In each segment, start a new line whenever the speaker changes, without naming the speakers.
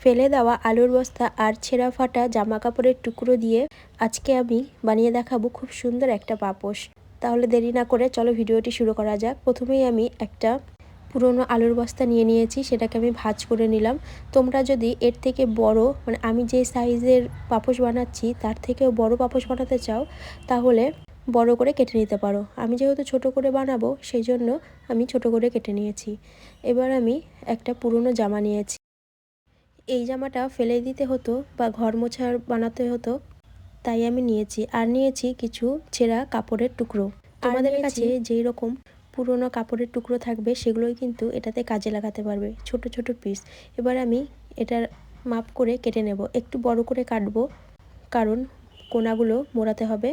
ফেলে দেওয়া আলুর বস্তা আর ছেঁড়া ফাটা জামা কাপড়ের টুকরো দিয়ে আজকে আমি বানিয়ে দেখাবো খুব সুন্দর একটা পাপোশ। তাহলে দেরি না করে চলো ভিডিওটি শুরু করা যাক। প্রথমেই আমি একটা পুরনো আলুর বস্তা নিয়ে নিয়েছি, সেটাকে আমি ভাজ করে নিলাম। তোমরা যদি এর থেকে বড় মানে আমি যে সাইজের পাপোশ বানাচ্ছি, তার থেকেও বড় পাপোশ বানাতে চাও, তাহলে বড় করে কেটে নিতে পারো। আমি যেহেতু ছোট করে বানাবো, সেই জন্য আমি ছোট করে কেটে নিয়েছি। এবার আমি একটা পুরনো জামা নিয়েছি। এই জামাটা ফেলে দিতে হতো বা ঘর মোছার বানাতে হতো তাই আমি নিয়েছি। আর নিয়েছি কিছু ছেঁড়া কাপড়ের টুকরো। তোমাদের কাছে যেই রকম পুরনো কাপড়ের টুকরো থাকবে সেগুলোই কিন্তু এটাতে কাজে লাগাতে পারবে। ছোট ছোট পিস এবার আমি এটার মাপ করে কেটে নেব। একটু বড় করে কাটবো কারণ কোনাগুলো মোড়াতে হবে।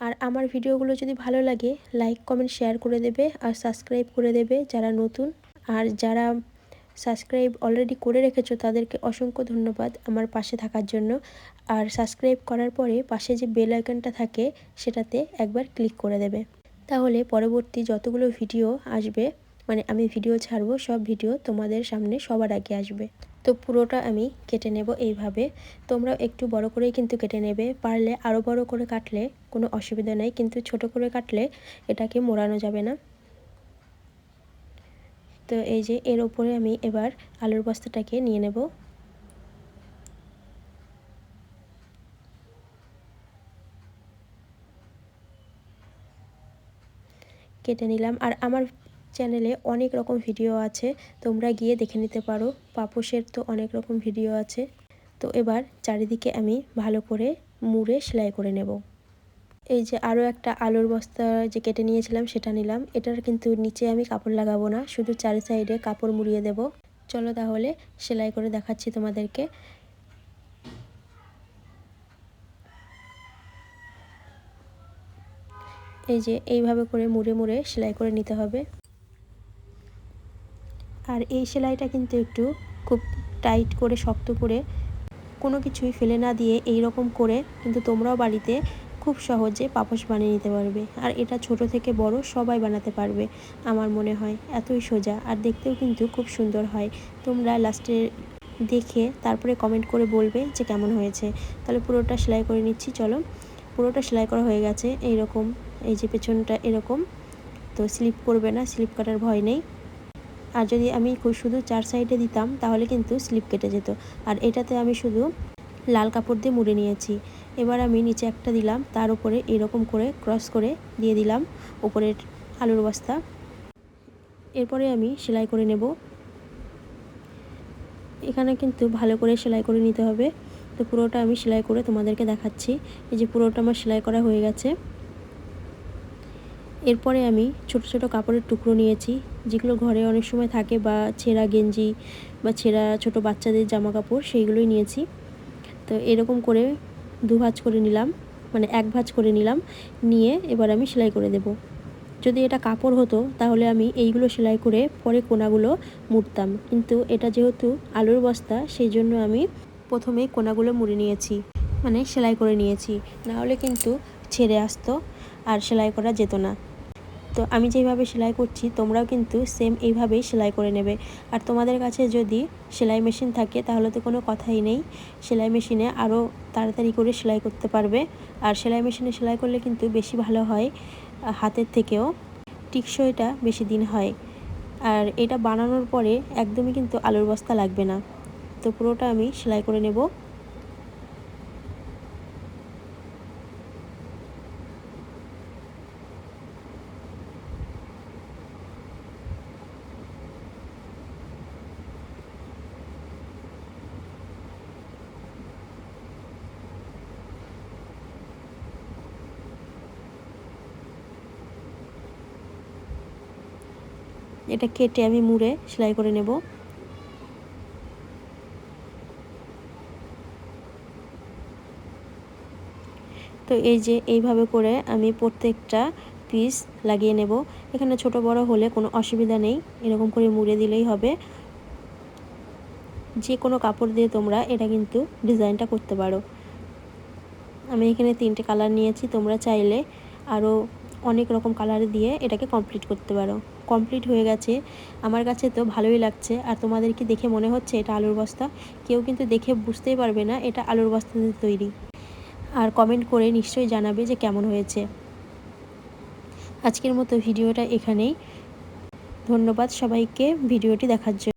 আর আমার ভিডিওগুলো যদি ভালো লাগে লাইক কমেন্ট শেয়ার করে দেবে। আর সাবস্ক্রাইব করে দেবে যারা নতুন। আর যারা সাবস্ক্রাইব অলরেডি করে রেখেছো, তাদেরকে অসংখ্য ধন্যবাদ আমার পাশে থাকার জন্য। আর সাবস্ক্রাইব করার পরে পাশে যে বেল আইকনটা থাকে, সেটাতে একবার ক্লিক করে দেবে। তাহলে পরবর্তী যতগুলো ভিডিও আসবে মানে আমি ভিডিও ছাড়বো, সব ভিডিও তোমাদের সামনে সবার আগে আসবে। তো পুরোটা আমি কেটে নেব এইভাবে। তোমরা একটু বড় করেই কিন্তু কেটে নেবে। পারলে আরও বড় করে কাটলে কোনো অসুবিধা নেই, কিন্তু ছোট করে কাটলে এটাকে মোড়ানো যাবে না। তো এই যে এর ওপরে আমি এবার আলুর বস্তাটাকে নিয়ে নেব। কেটে নিলাম। আর আমার চ্যানেলে অনেক রকম ভিডিও আছে, তোমরা গিয়ে দেখে নিতে পারো। পাপোশের তো অনেক রকম ভিডিও আছে। তো এবার চারিদিকে আমি ভালো করে মুড়ে সেলাই করে নেব। এই যে আরও একটা আলুর বস্তা যে কেটে নিয়েছিলাম, সেটা নিলাম। এটার কিন্তু নিচে আমি কাপড় লাগাবো না, শুধু চারি সাইডে কাপড় মুড়িয়ে দেব। চলো তাহলে সেলাই করে দেখাচ্ছি তোমাদেরকে। এই যে এইভাবে করে মুড়ে মুড়ে সেলাই করে নিতে হবে। আর এই সেলাইটা কিন্তু একটু খুব টাইট করে, শক্ত করে কোনো কিছুই ফেলে না দিয়ে এই রকম করে কিন্তু তোমরাও বাড়িতে খুব সহজে পাপোশ বানিয়ে নিতে পারবে। আর এটা ছোট থেকে বড় সবাই বানাতে পারবে, আমার মনে হয়। এতই সোজা আর দেখতেও কিন্তু খুব সুন্দর হয়। তোমরা লাস্টে দেখে তারপরে কমেন্ট করে বলবে যে কেমন হয়েছে। তাহলে পুরোটা সেলাই করে নিচ্ছি, চলো। পুরোটা সেলাই করা হয়ে গেছে এই রকম এই যে পেছনটা এরকম। তো স্লিপ করবে না স্লিপ কাটার ভয় নেই। আর যদি আমি শুধু চার সাইডে দিতাম, তাহলে কিন্তু স্লিপ কেটে যেত। আর এটাতে আমি শুধু লাল কাপড় দিয়ে মুড়ে নিয়েছি। এবার আমি নিচে একটা দিলাম, তার উপরে এরকম করে ক্রস করে দিয়ে দিলাম উপরের আলুর বস্তা। এরপরে আমি সেলাই করে নেব। এখানে কিন্তু ভালো করে সেলাই করে নিতে হবে। তো পুরোটা আমি সেলাই করে তোমাদেরকে দেখাচ্ছি। এই যে পুরোটা আমার সেলাই করা হয়ে গেছে। এরপরে আমি ছোট ছোট কাপড়ের টুকরো নিয়েছি, যেগুলো ঘরে অনেক সময় থাকে বা ছেঁড়া গেঞ্জি বা ছেঁড়া ছোট বাচ্চাদের জামা কাপড়, সেইগুলোই নিয়েছি। তো এরকম করে দু ভাজ করে নিলাম মানে এক ভাজ করে নিলাম, নিয়ে এবার আমি সেলাই করে দেব। যদি এটা কাপড় হতো, তাহলে আমি এইগুলো সেলাই করে পরে কোনাগুলো মুড়তাম। কিন্তু এটা যেহেতু আলুর বস্তা, সেই জন্য আমি প্রথমেই কোনাগুলো মুড়ে নিয়েছি মানে সেলাই করে নিয়েছি। নাহলে কিন্তু ছেড়ে আসতো, আর সেলাই করা যেত না। তো আমি যেভাবে সেলাই করছি, তোমরাও কিন্তু সেম এইভাবেই সেলাই করে নেবে। আর তোমাদের কাছে যদি সেলাই মেশিন থাকে, তাহলে তো কোনো কথাই নেই। সেলাই মেশিনে আরও তাড়াতাড়ি করে সেলাই করতে পারবে। আর সেলাই মেশিনে সেলাই করলে কিন্তু বেশি ভালো হয়, হাতের থেকেও। টিকসইটা বেশি দিন হয়। আর এটা বানানোর পরে একদমই কিন্তু আলুর বস্তা লাগবে না। তো পুরোটা আমি সেলাই করে নেব। এটা কেটে আমি মুড়ে সেলাই করে নেব। তো এই যে এইভাবে করে আমি প্রত্যেকটা পিস লাগিয়ে নেব। এখানে ছোট বড় হলে কোনো অসুবিধা নেই, এরকম করে মুড়ে দিলেই হবে। যে কোনো কাপড় দিয়ে তোমরা এটা কিন্তু ডিজাইনটা করতে পারো। আমি এখানে তিনটে কালার নিয়েছি, তোমরা চাইলে আরও অনেক রকম কালার দিয়ে এটাকে কমপ্লিট করতে পারো। কমপ্লিট হয়ে গেছে। আমার কাছে তো ভালোই লাগছে। আর তোমাদের কি দেখে মনে হচ্ছে এটা আলুর বস্তা? কেউ কিন্তু দেখে বুঝতেই পারবে না এটা আলুর বস্তা তৈরি। আর কমেন্ট করে নিশ্চয়ই জানাবে যে কেমন হয়েছে। আজকের মতো ভিডিওটা এখানেই। ধন্যবাদ সবাইকে। ভিডিওটি দেখার জন্য।